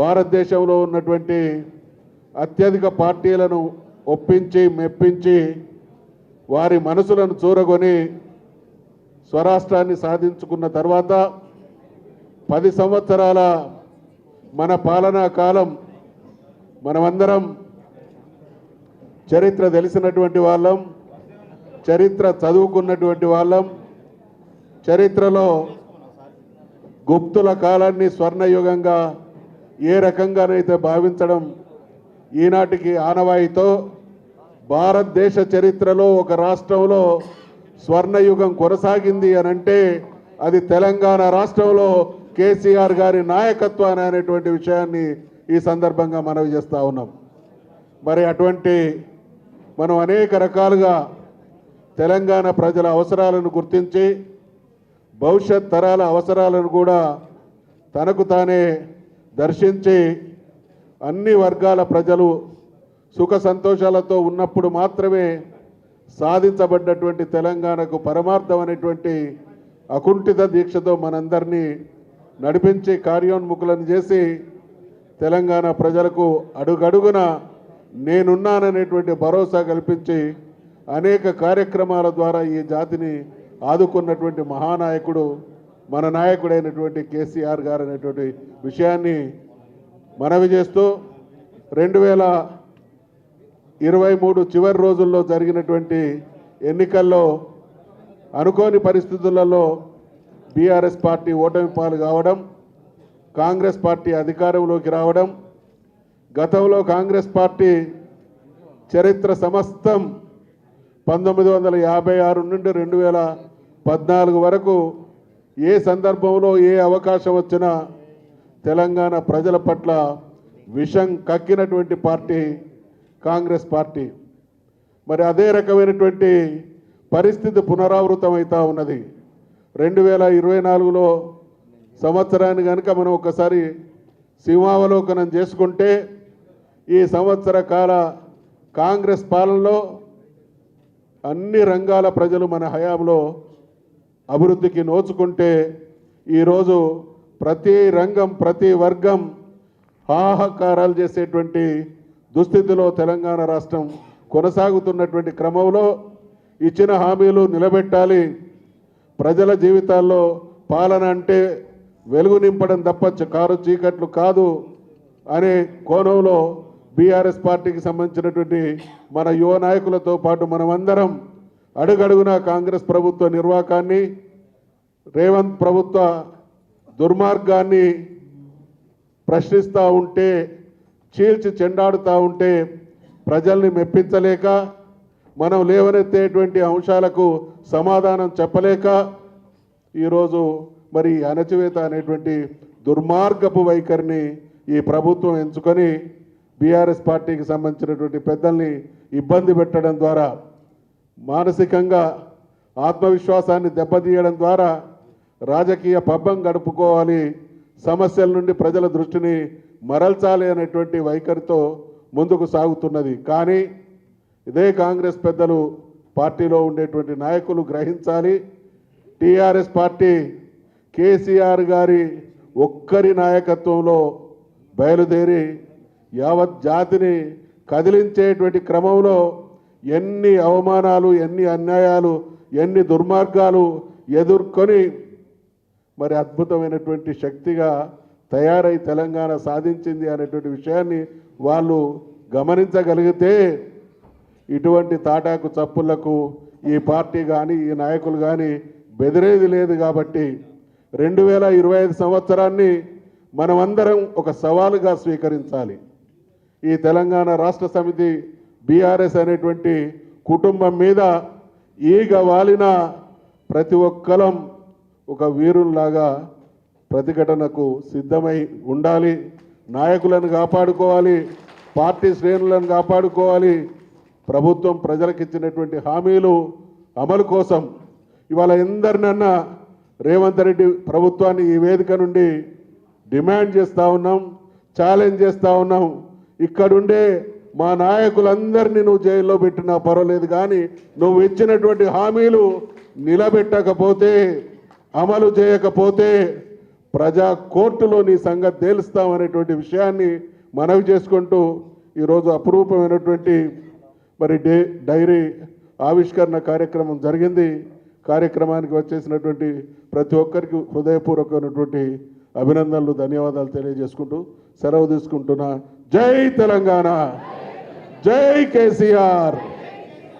భారతదేశంలో ఉన్నటువంటి అత్యధిక పార్టీలను ఒప్పించి మెప్పించి వారి మనసులను చూరగొని స్వరాష్ట్రాన్ని సాధించుకున్న తర్వాత పది సంవత్సరాల మన పాలనా కాలం మనమందరం చరిత్ర తెలిసినటువంటి వాళ్ళం చరిత్ర చదువుకున్నటువంటి వాళ్ళం చరిత్రలో గుప్తుల కాలాన్ని స్వర్ణయుగంగా ఏ రకంగానైతే భావించడం ఈనాటికి ఆనవాయితో భారతదేశ చరిత్రలో ఒక రాష్ట్రంలో స్వర్ణయుగం కొనసాగింది అని అంటే అది తెలంగాణ రాష్ట్రంలో కేసీఆర్ గారి నాయకత్వాన్ని అనేటువంటి విషయాన్ని ఈ సందర్భంగా మనవి చేస్తూ ఉన్నాం. మరి అటువంటి మనం అనేక రకాలుగా తెలంగాణ ప్రజల అవసరాలను గుర్తించి భవిష్యత్ తరాల అవసరాలను కూడా తనకు తానే దర్శించి అన్ని వర్గాల ప్రజలు సుఖ సంతోషాలతో ఉన్నప్పుడు మాత్రమే సాధించబడ్డటువంటి తెలంగాణకు పరమార్థం అనేటువంటి అకుంఠిత దీక్షతో మనందరినీ నడిపించి కార్యోన్ముఖులను చేసి తెలంగాణ ప్రజలకు అడుగడుగున నేనున్నాననేటువంటి భరోసా కల్పించి అనేక కార్యక్రమాల ద్వారా ఈ జాతిని ఆదుకున్నటువంటి మహానాయకుడు మన నాయకుడైనటువంటి కేసీఆర్ గారు అనేటువంటి విషయాన్ని మనవి చేస్తూ రెండు వేల ఇరవై మూడు చివరి రోజుల్లో జరిగినటువంటి ఎన్నికల్లో అనుకోని పరిస్థితులలో బీఆర్ఎస్ పార్టీ ఓటమి పాలు కావడం కాంగ్రెస్ పార్టీ అధికారంలోకి రావడం గతంలో కాంగ్రెస్ పార్టీ చరిత్ర సమస్తం పంతొమ్మిది వందల యాభై ఆరు నుండి రెండు వేల పద్నాలుగు వరకు ఏ సందర్భంలో ఏ అవకాశం వచ్చినా తెలంగాణ ప్రజల పట్ల విషం కక్కినటువంటి పార్టీ కాంగ్రెస్ పార్టీ. మరి అదే రకమైనటువంటి పరిస్థితి పునరావృతం అవుతూ ఉన్నది. రెండు వేల ఇరవై నాలుగులో సంవత్సరాన్ని కనుక మనం ఒకసారి సింహావలోకనం చేసుకుంటే ఈ సంవత్సర కాల కాంగ్రెస్ పాలనలో అన్ని రంగాల ప్రజలు మన హయాంలో అభివృద్ధికి నోచుకుంటే ఈరోజు ప్రతి రంగం ప్రతి వర్గం హాహాకారాలు చేసేటువంటి దుస్థితిలో తెలంగాణ రాష్ట్రం కొనసాగుతున్నటువంటి క్రమంలో ఇచ్చిన హామీలు నిలబెట్టాలి. ప్రజల జీవితాల్లో పాలన అంటే వెలుగు నింపడం తప్ప కారు చీకట్లు కాదు అనే కోణంలో బీఆర్ఎస్ పార్టీకి సంబంధించినటువంటి మన యువ నాయకులతో పాటు మనమందరం అడుగడుగునా కాంగ్రెస్ ప్రభుత్వ నిర్వాకాన్ని రేవంత్ ప్రభుత్వ దుర్మార్గాన్ని ప్రశ్నిస్తూ ఉంటే చీల్చి చెండాడుతూ ఉంటే ప్రజల్ని మెప్పించలేక మనం లేవనెత్తేటువంటి అంశాలకు సమాధానం చెప్పలేక ఈరోజు మరి అణచివేత అనేటువంటి దుర్మార్గపు వైఖరిని ఈ ప్రభుత్వం ఎంచుకొని బీఆర్ఎస్ పార్టీకి సంబంధించినటువంటి పెద్దల్ని ఇబ్బంది పెట్టడం ద్వారా మానసికంగా ఆత్మవిశ్వాసాన్ని దెబ్బతీయడం ద్వారా రాజకీయ పబ్బం గడుపుకోవాలి సమస్యల నుండి ప్రజల దృష్టిని మరల్చాలి అనేటువంటి వైఖరితో ముందుకు సాగుతున్నది. కానీ ఇదే కాంగ్రెస్ పెద్దలు పార్టీలో ఉండేటువంటి నాయకులు గ్రహించాలి. టీఆర్ఎస్ పార్టీ కేసీఆర్ గారి ఒక్కరి నాయకత్వంలో బయలుదేరి యావత్ జాతిని కదిలించేటువంటి క్రమంలో ఎన్ని అవమానాలు ఎన్ని అన్యాయాలు ఎన్ని దుర్మార్గాలు ఎదుర్కొని మరి అద్భుతమైనటువంటి శక్తిగా తయారై తెలంగాణ సాధించింది అనేటువంటి విషయాన్ని వాళ్ళు గమనించగలిగితే ఇటువంటి తాటాకు చప్పులకు ఈ పార్టీ కానీ ఈ నాయకులు కానీ బెదిరేది లేదు కాబట్టి రెండు వేల ఇరవై ఐదు సంవత్సరాన్ని మనమందరం ఒక సవాలుగా స్వీకరించాలి. ఈ తెలంగాణ రాష్ట్ర సమితి బీఆర్ఎస్ అనేటువంటి కుటుంబం మీద ఈగ వాలిన ప్రతి ఒక్కరం ఒక వీరుల్లాగా ప్రతిఘటనకు సిద్ధమై ఉండాలి. నాయకులను కాపాడుకోవాలి. పార్టీ శ్రేణులను కాపాడుకోవాలి. ప్రభుత్వం ప్రజలకు ఇచ్చినటువంటి హామీలు అమలు కోసం ఇవాళ ఎందరినన్నా రేవంత్ రెడ్డి ప్రభుత్వాన్ని ఈ వేదిక నుండి డిమాండ్ చేస్తూ ఉన్నాం ఛాలెంజ్ చేస్తూ ఉన్నాం. ఇక్కడుండే మా నాయకులందరినీ నువ్వు జైల్లో పెట్టినా పర్వాలేదు కానీ నువ్వు ఇచ్చినటువంటి హామీలు నిలబెట్టకపోతే అమలు చేయకపోతే ప్రజా కోర్టులో నీ సంగతి తేలుస్తామనేటువంటి విషయాన్ని మనవి చేసుకుంటూ ఈరోజు అపురూపమైనటువంటి మరి డే డైరీ ఆవిష్కరణ కార్యక్రమం జరిగింది. కార్యక్రమానికి వచ్చేసినటువంటి ప్రతి ఒక్కరికి హృదయపూర్వకమైనటువంటి అభినందనలు ధన్యవాదాలు తెలియజేసుకుంటూ సెలవు తీసుకుంటున్నా. జై తెలంగాణ! జై కేసీఆర్